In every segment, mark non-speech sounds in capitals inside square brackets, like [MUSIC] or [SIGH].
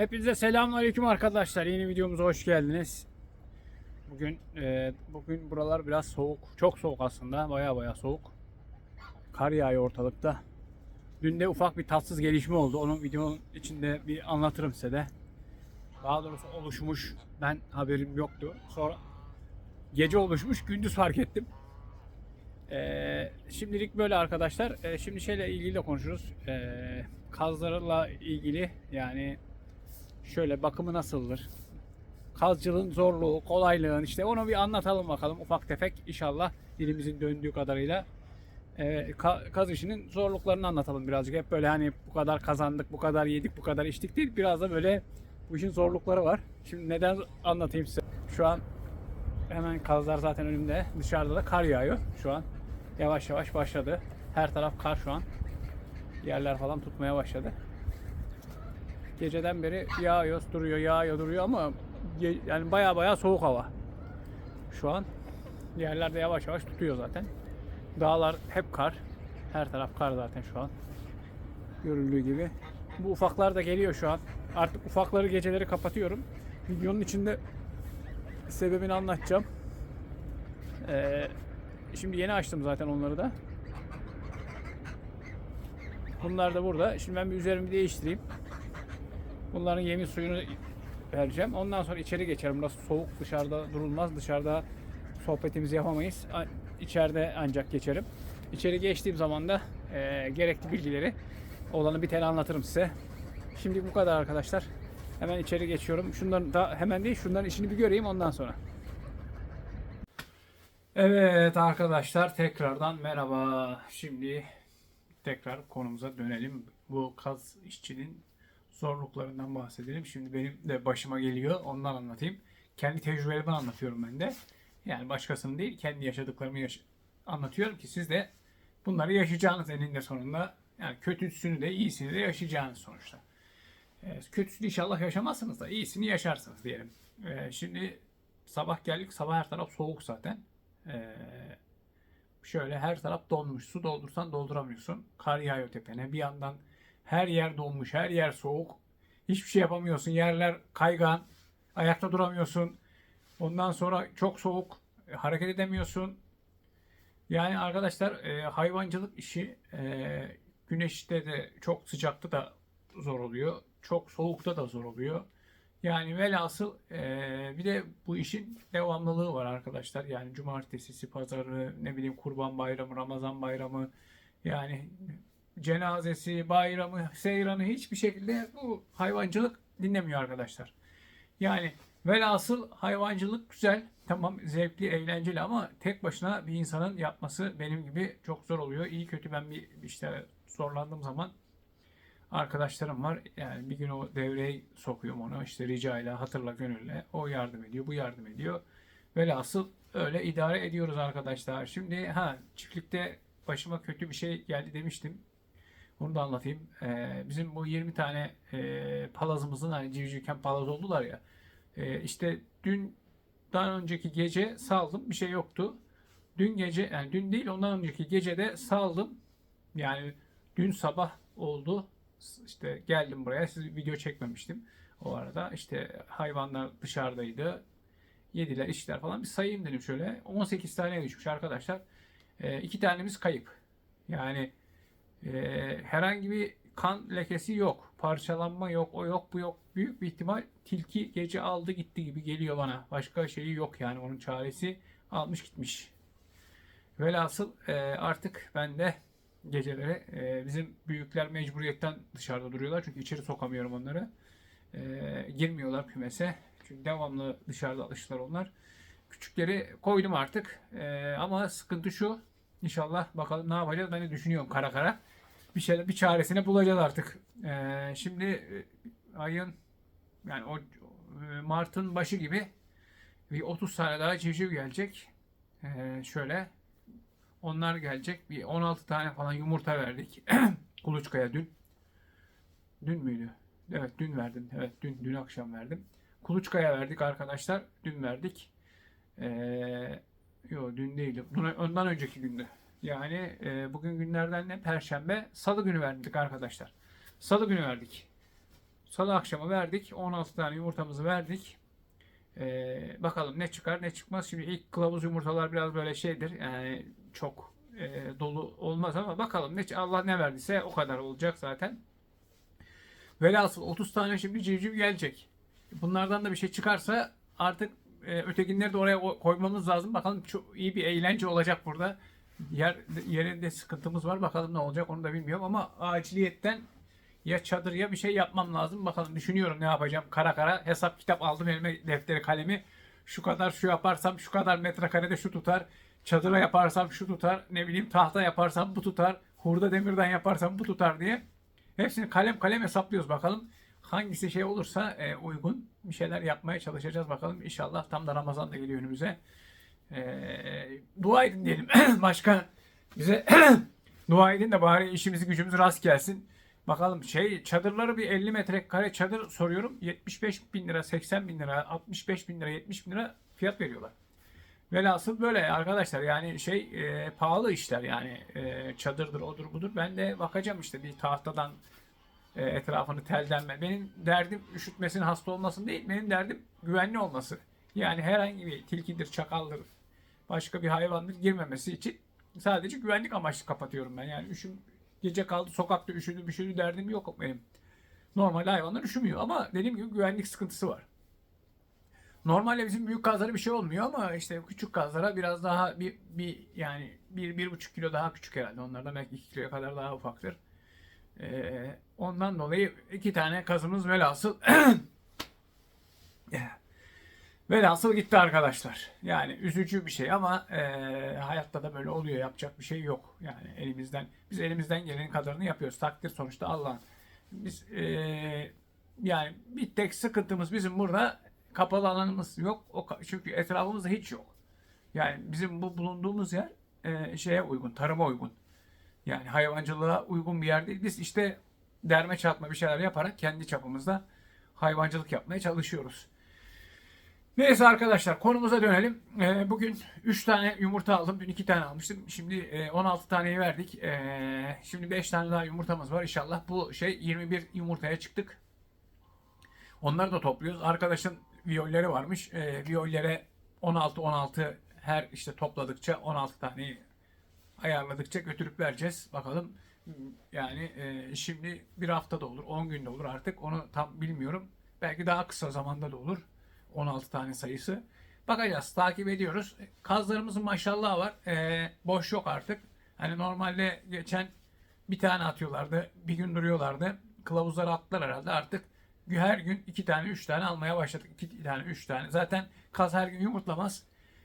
Hepinize selamünaleyküm arkadaşlar. Yeni videomuza hoş geldiniz. Bugün e, bugün buralar biraz soğuk. Çok soğuk aslında. Baya baya soğuk. Kar yağıyor ortalıkta. Dün de ufak bir tatsız gelişme oldu. Onun videonun içinde bir anlatırım size de. Daha doğrusu oluşmuş. Ben haberim yoktu. Sonra gece oluşmuş. Gündüz fark ettim. Ee, şimdilik böyle arkadaşlar. Ee, şimdi şeyle ilgili de konuşuruz. Ee, kazlarla ilgili yani şöyle bakımı nasıldır? Kazcılığın zorluğu, kolaylığın işte onu bir anlatalım bakalım ufak tefek inşallah dilimizin döndüğü kadarıyla. Ka- kaz işinin zorluklarını anlatalım birazcık. Hep böyle hani bu kadar kazandık, bu kadar yedik, bu kadar içtik değil. Biraz da böyle bu işin zorlukları var. Şimdi neden anlatayım size. Şu an hemen kazlar zaten önümde. Dışarıda da kar yağıyor şu an. Yavaş yavaş başladı. Her taraf kar şu an. Yerler falan tutmaya başladı. Geceden beri yağıyor, duruyor, yağıyor, duruyor ama yani baya baya soğuk hava. Şu an yerlerde yavaş yavaş tutuyor zaten. Dağlar hep kar. Her taraf kar zaten şu an. Görüldüğü gibi. Bu ufaklar da geliyor şu an. Artık ufakları geceleri kapatıyorum. Videonun içinde sebebini anlatacağım. Ee, şimdi yeni açtım zaten onları da. Bunlar da burada. Şimdi ben bir üzerimi değiştireyim. Bunların yemin suyunu vereceğim. Ondan sonra içeri geçerim. Burası soğuk. Dışarıda durulmaz. Dışarıda sohbetimizi yapamayız. İçeride ancak geçerim. İçeri geçtiğim zaman da e, gerekli bilgileri olanı bir tane anlatırım size. Şimdi bu kadar arkadaşlar. Hemen içeri geçiyorum. Şunların da hemen değil şunların işini bir göreyim ondan sonra. Evet arkadaşlar tekrardan merhaba. Şimdi tekrar konumuza dönelim. Bu kaz işçinin zorluklarından bahsedelim. Şimdi benim de başıma geliyor. Ondan anlatayım. Kendi tecrübelerimi anlatıyorum ben de. Yani başkasının değil, kendi yaşadıklarımı yaş- anlatıyorum ki siz de bunları yaşayacağınız eninde sonunda. Yani kötüsünü de iyisini de yaşayacağınız sonuçta. Ee, kötüsünü inşallah yaşamazsınız da iyisini yaşarsınız diyelim. Ee, şimdi sabah geldik. Sabah her taraf soğuk zaten. Ee, şöyle her taraf donmuş. Su doldursan dolduramıyorsun. Kar yağıyor tepene. Bir yandan her yer donmuş, her yer soğuk. Hiçbir şey yapamıyorsun. Yerler kaygan. Ayakta duramıyorsun. Ondan sonra çok soğuk. e, Hareket edemiyorsun. Yani arkadaşlar e, hayvancılık işi e, güneşte de çok sıcakta da zor oluyor. Çok soğukta da zor oluyor. Yani velhasıl e, bir de bu işin devamlılığı var arkadaşlar. Yani cumartesisi, pazarı, ne bileyim kurban bayramı, ramazan bayramı yani cenazesi, bayramı, seyranı hiçbir şekilde bu hayvancılık dinlemiyor arkadaşlar. Yani velhasıl hayvancılık güzel, tamam zevkli, eğlenceli ama tek başına bir insanın yapması benim gibi çok zor oluyor. İyi kötü ben bir işte zorlandığım zaman arkadaşlarım var. Yani bir gün o devreye sokuyorum onu. işte ricayla, hatırla, gönülle. O yardım ediyor, bu yardım ediyor. Velhasıl öyle idare ediyoruz arkadaşlar. Şimdi ha çiftlikte başıma kötü bir şey geldi demiştim. Onu da anlatayım. Ee, bizim bu 20 tane e, palazımızın hani civcivken palaz oldular ya. E, işte dün daha önceki gece saldım bir şey yoktu. Dün gece yani dün değil ondan önceki gecede saldım. Yani dün sabah oldu. İşte geldim buraya. Siz video çekmemiştim o arada. İşte hayvanlar dışarıdaydı. Yediler, içtiler falan. Bir sayayım dedim şöyle. 18 tane düşmüş arkadaşlar. E, iki tanemiz kayıp. Yani e, herhangi bir kan lekesi yok. Parçalanma yok. O yok bu yok. Büyük bir ihtimal tilki gece aldı gitti gibi geliyor bana. Başka şeyi yok yani onun çaresi almış gitmiş. Velhasıl e, artık ben de geceleri e, bizim büyükler mecburiyetten dışarıda duruyorlar. Çünkü içeri sokamıyorum onları. E, girmiyorlar kümese. Çünkü devamlı dışarıda alıştılar onlar. Küçükleri koydum artık. E, ama sıkıntı şu. İnşallah bakalım ne yapacağız ben de düşünüyorum kara kara. Bir şeyler bir çaresini bulacağız artık. E, şimdi e, ayın yani o e, Mart'ın başı gibi bir 30 tane daha civciv gelecek. E, şöyle onlar gelecek. Bir 16 tane falan yumurta verdik. [CLEARS THROAT] Kuluçkaya dün. Dün müydü? Evet dün verdim. Evet dün dün akşam verdim. Kuluçkaya verdik arkadaşlar. Dün verdik. Ee, yo dün değildi. Ondan önceki gündü. Yani e, bugün günlerden ne? Perşembe. Salı günü verdik arkadaşlar. Salı günü verdik. salı akşamı verdik. 16 tane yumurtamızı verdik. Ee, bakalım ne çıkar ne çıkmaz. Şimdi ilk kılavuz yumurtalar biraz böyle şeydir. Yani çok e, dolu olmaz ama bakalım ne Allah ne verdiyse o kadar olacak zaten. Velhasıl 30 tane şimdi civciv gelecek. Bunlardan da bir şey çıkarsa artık e, ötekinleri de oraya ko- koymamız lazım. Bakalım çok iyi bir eğlence olacak burada. Yer yerinde sıkıntımız var. Bakalım ne olacak onu da bilmiyorum ama aciliyetten ya çadır ya bir şey yapmam lazım. Bakalım düşünüyorum ne yapacağım. Kara kara hesap kitap aldım elime defteri kalemi. Şu kadar şu yaparsam şu kadar metrekarede şu tutar. Çadıra yaparsam şu tutar. Ne bileyim tahta yaparsam bu tutar. Hurda demirden yaparsam bu tutar diye. Hepsini kalem kalem hesaplıyoruz bakalım. Hangisi şey olursa e, uygun bir şeyler yapmaya çalışacağız bakalım. İnşallah tam da Ramazan da geliyor önümüze. E, dua edin diyelim. [CLEARS THROAT] Başka bize [CLEARS THROAT] dua edin de bari işimizi gücümüz rast gelsin. Bakalım şey çadırları bir 50 metrekare çadır soruyorum. 75 bin lira, 80 bin lira, 65 bin lira, 70 bin lira fiyat veriyorlar. Velhasıl böyle arkadaşlar yani şey e, pahalı işler yani e, çadırdır odur budur. Ben de bakacağım işte bir tahtadan e, etrafını teldenme. Benim derdim üşütmesin hasta olmasın değil. Benim derdim güvenli olması. Yani herhangi bir tilkidir, çakaldır, başka bir hayvandır girmemesi için sadece güvenlik amaçlı kapatıyorum ben. Yani üşüm gece kaldı sokakta üşüdü üşüdü derdim yok benim. Normal hayvanlar üşümüyor ama dediğim gibi güvenlik sıkıntısı var. Normalde bizim büyük kazlara bir şey olmuyor ama işte küçük kazlara biraz daha bir, bir yani bir, bir buçuk kilo daha küçük herhalde. Onlardan belki iki kiloya kadar daha ufaktır. Ee, ondan dolayı iki tane kazımız velhasıl [CLEARS THROAT] velhasıl gitti arkadaşlar. Yani üzücü bir şey ama e, hayatta da böyle oluyor. Yapacak bir şey yok. Yani elimizden biz elimizden gelenin kadarını yapıyoruz. Takdir sonuçta Allah'ın. Biz e, yani bir tek sıkıntımız bizim burada kapalı alanımız yok. O çünkü etrafımızda hiç yok. Yani bizim bu bulunduğumuz yer e, şeye uygun, tarıma uygun. Yani hayvancılığa uygun bir yer değil. Biz işte derme çatma bir şeyler yaparak kendi çapımızda hayvancılık yapmaya çalışıyoruz. Neyse arkadaşlar konumuza dönelim. Ee, bugün 3 tane yumurta aldım. Dün 2 tane almıştım. Şimdi e, 16 taneyi verdik. Ee, şimdi 5 tane daha yumurtamız var inşallah. Bu şey 21 yumurtaya çıktık. Onları da topluyoruz. Arkadaşın viyolleri varmış. Ee, viyollere 16-16 her işte topladıkça 16 tane ayarladıkça götürüp vereceğiz. Bakalım yani e, şimdi bir haftada olur, 10 günde olur artık. Onu tam bilmiyorum. Belki daha kısa zamanda da olur. 16 tane sayısı. Bakacağız, takip ediyoruz. Kazlarımızın maşallah var. E, boş yok artık. Hani normalde geçen bir tane atıyorlardı, bir gün duruyorlardı. Kılavuzları attılar herhalde artık. Her gün iki tane, üç tane almaya başladık. İki tane, üç tane. Zaten kaz her gün yumurtlamaz.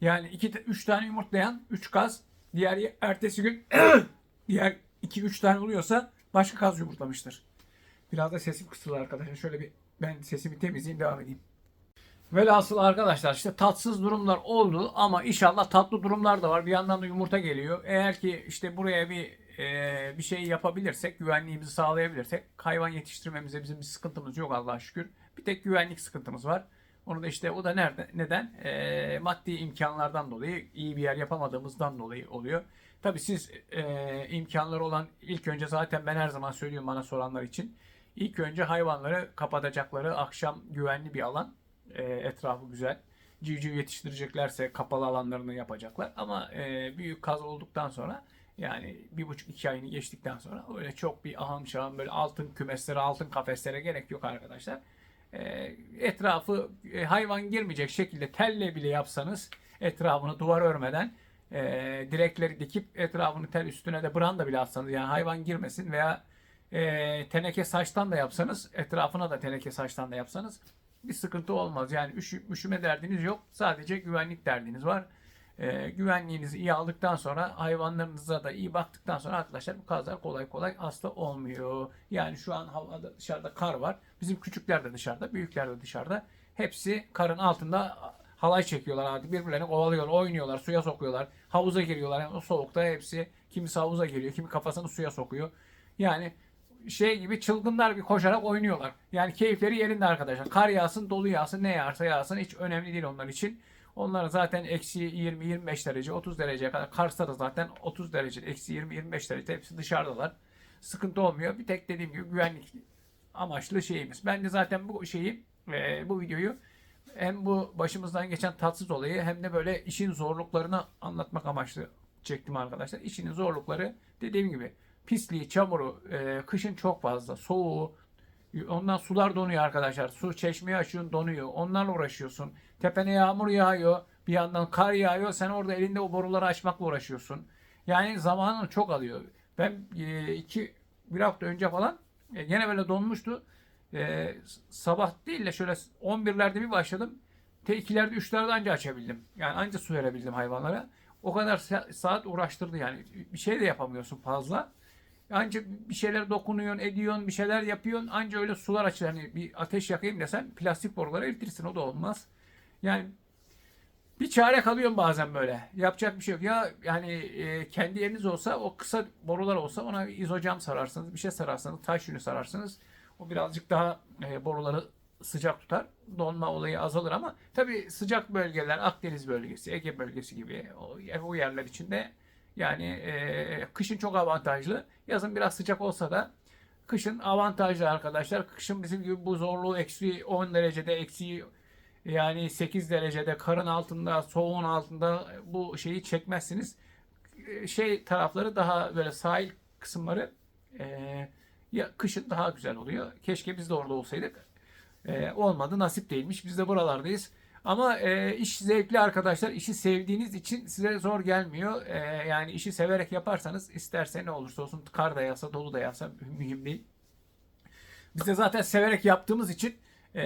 Yani iki, üç tane yumurtlayan, üç kaz. Diğer ertesi gün [COUGHS] diğer iki, üç tane oluyorsa başka kaz yumurtlamıştır. Biraz da sesim kısıldı arkadaşlar. Şöyle bir ben sesimi temizleyeyim devam edeyim. Velhasıl arkadaşlar işte tatsız durumlar oldu ama inşallah tatlı durumlar da var. Bir yandan da yumurta geliyor. Eğer ki işte buraya bir e, bir şey yapabilirsek, güvenliğimizi sağlayabilirsek hayvan yetiştirmemize bizim bir sıkıntımız yok Allah'a şükür. Bir tek güvenlik sıkıntımız var. Onu da işte o da nerede? Neden? E, maddi imkanlardan dolayı, iyi bir yer yapamadığımızdan dolayı oluyor. Tabii siz e, imkanları olan ilk önce zaten ben her zaman söylüyorum bana soranlar için. İlk önce hayvanları kapatacakları akşam güvenli bir alan. E, etrafı güzel. Civciv yetiştireceklerse kapalı alanlarını yapacaklar. Ama e, büyük kaz olduktan sonra yani bir buçuk iki ayını geçtikten sonra öyle çok bir aham şahım böyle altın kümeslere, altın kafeslere gerek yok arkadaşlar. E, etrafı hayvan girmeyecek şekilde telle bile yapsanız etrafını duvar örmeden e, direkleri dikip etrafını tel üstüne de branda bile atsanız yani hayvan girmesin veya e, teneke saçtan da yapsanız etrafına da teneke saçtan da yapsanız bir sıkıntı olmaz. Yani üşü, üşüme derdiniz yok. Sadece güvenlik derdiniz var. E, güvenliğinizi iyi aldıktan sonra hayvanlarınıza da iyi baktıktan sonra arkadaşlar bu kazlar kolay kolay hasta olmuyor. Yani şu an havada dışarıda kar var. Bizim küçükler de dışarıda, büyükler de dışarıda. Hepsi karın altında halay çekiyorlar artık birbirlerini kovalıyorlar, oynuyorlar, suya sokuyorlar, havuza giriyorlar. Yani o soğukta hepsi kimisi havuza giriyor, kimi kafasını suya sokuyor. Yani şey gibi çılgınlar bir koşarak oynuyorlar. Yani keyifleri yerinde arkadaşlar. Kar yağsın, dolu yağsın, ne yağarsa yağsın hiç önemli değil onlar için. Onlar zaten eksi 20-25 derece, 30 dereceye kadar. Kars'ta da zaten 30 derece, eksi 20-25 derece hepsi dışarıdalar. Sıkıntı olmuyor. Bir tek dediğim gibi güvenlik amaçlı şeyimiz. Ben de zaten bu şeyi, e, bu videoyu hem bu başımızdan geçen tatsız olayı hem de böyle işin zorluklarını anlatmak amaçlı çektim arkadaşlar. İşin zorlukları dediğim gibi pisliği, çamuru, e, kışın çok fazla, soğuğu, ondan sular donuyor arkadaşlar. Su çeşmeyi açıyorsun donuyor. Onlarla uğraşıyorsun. Tepene yağmur yağıyor. Bir yandan kar yağıyor. Sen orada elinde o boruları açmakla uğraşıyorsun. Yani zamanını çok alıyor. Ben e, iki bir hafta önce falan e, gene böyle donmuştu. E, sabah değil de şöyle 11'lerde bir başladım. T2'lerde 3'lerde anca açabildim. Yani anca su verebildim hayvanlara. O kadar sa- saat uğraştırdı yani. Bir şey de yapamıyorsun fazla. Anca bir şeyler dokunuyorsun, ediyorsun, bir şeyler yapıyorsun. Anca öyle sular açılır. Hani bir ateş yakayım desen plastik boruları eritirsin. O da olmaz. Yani bir çare kalıyorum bazen böyle. Yapacak bir şey yok. Ya yani e, kendi yeriniz olsa o kısa borular olsa ona izocam sararsınız. Bir şey sararsanız, taş yünü sararsınız. O birazcık daha e, boruları sıcak tutar. Donma olayı azalır ama tabii sıcak bölgeler Akdeniz bölgesi, Ege bölgesi gibi o, o yerler içinde yani e, kışın çok avantajlı. Yazın biraz sıcak olsa da kışın avantajlı arkadaşlar. Kışın bizim gibi bu zorluğu eksi 10 derecede, eksi yani 8 derecede karın altında, soğuğun altında bu şeyi çekmezsiniz. Şey tarafları daha böyle sahil kısımları e, ya kışın daha güzel oluyor. Keşke biz de orada olsaydık. E, olmadı, nasip değilmiş. Biz de buralardayız. Ama e, iş zevkli arkadaşlar. İşi sevdiğiniz için size zor gelmiyor. E, yani işi severek yaparsanız isterse ne olursa olsun kar da yağsa, dolu da yağsa mühim değil. Biz de zaten severek yaptığımız için e,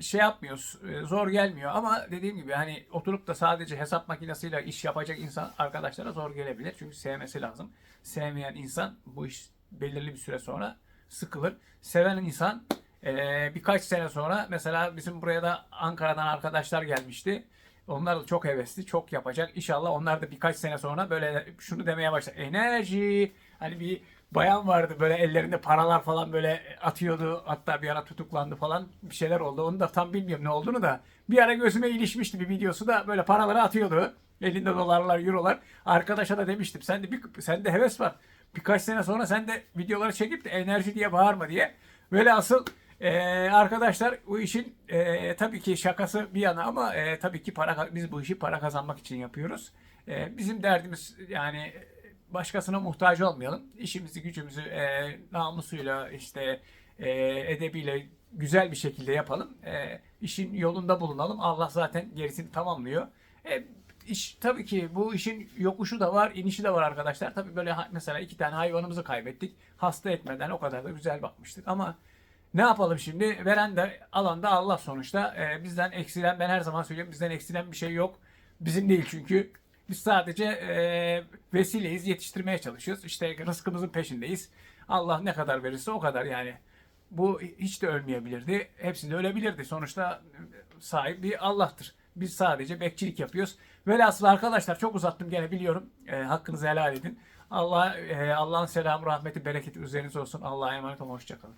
şey yapmıyoruz. e, zor gelmiyor ama dediğim gibi hani oturup da sadece hesap makinesiyle iş yapacak insan arkadaşlara zor gelebilir. Çünkü sevmesi lazım. Sevmeyen insan bu iş belirli bir süre sonra sıkılır. Seven insan e, birkaç sene sonra mesela bizim buraya da Ankara'dan arkadaşlar gelmişti. Onlar da çok hevesli, çok yapacak. İnşallah onlar da birkaç sene sonra böyle şunu demeye başlar. Enerji. Hani bir bayan vardı böyle ellerinde paralar falan böyle atıyordu. Hatta bir ara tutuklandı falan. Bir şeyler oldu. Onu da tam bilmiyorum ne olduğunu da. Bir ara gözüme ilişmişti bir videosu da böyle paraları atıyordu. Elinde dolarlar, eurolar. Arkadaşa da demiştim. Sen de bir, sende heves var. Birkaç sene sonra sen de videoları çekip de enerji diye bağırma diye. Böyle asıl ee, arkadaşlar bu işin e, tabii ki şakası bir yana ama e, tabii ki para biz bu işi para kazanmak için yapıyoruz. E, bizim derdimiz yani başkasına muhtaç olmayalım. İşimizi gücümüzü e, namusuyla işte e, edebiyle güzel bir şekilde yapalım. E, işin yolunda bulunalım. Allah zaten gerisini tamamlıyor. E, iş tabii ki bu işin yokuşu da var, inişi de var arkadaşlar. Tabii böyle mesela iki tane hayvanımızı kaybettik. Hasta etmeden o kadar da güzel bakmıştık ama ne yapalım şimdi? Veren de alan da Allah sonuçta. Ee, bizden eksilen ben her zaman söylüyorum bizden eksilen bir şey yok. Bizim değil çünkü. Biz sadece e, vesileyiz, yetiştirmeye çalışıyoruz. İşte rızkımızın peşindeyiz. Allah ne kadar verirse o kadar yani. Bu hiç de ölmeyebilirdi. Hepsi de ölebilirdi. Sonuçta sahip bir Allah'tır. Biz sadece bekçilik yapıyoruz. Velhasıl arkadaşlar çok uzattım gene biliyorum. E, hakkınızı helal edin. Allah e, Allah'ın selamı, rahmeti, bereketi üzerinize olsun. Allah'a emanet olun. Hoşçakalın.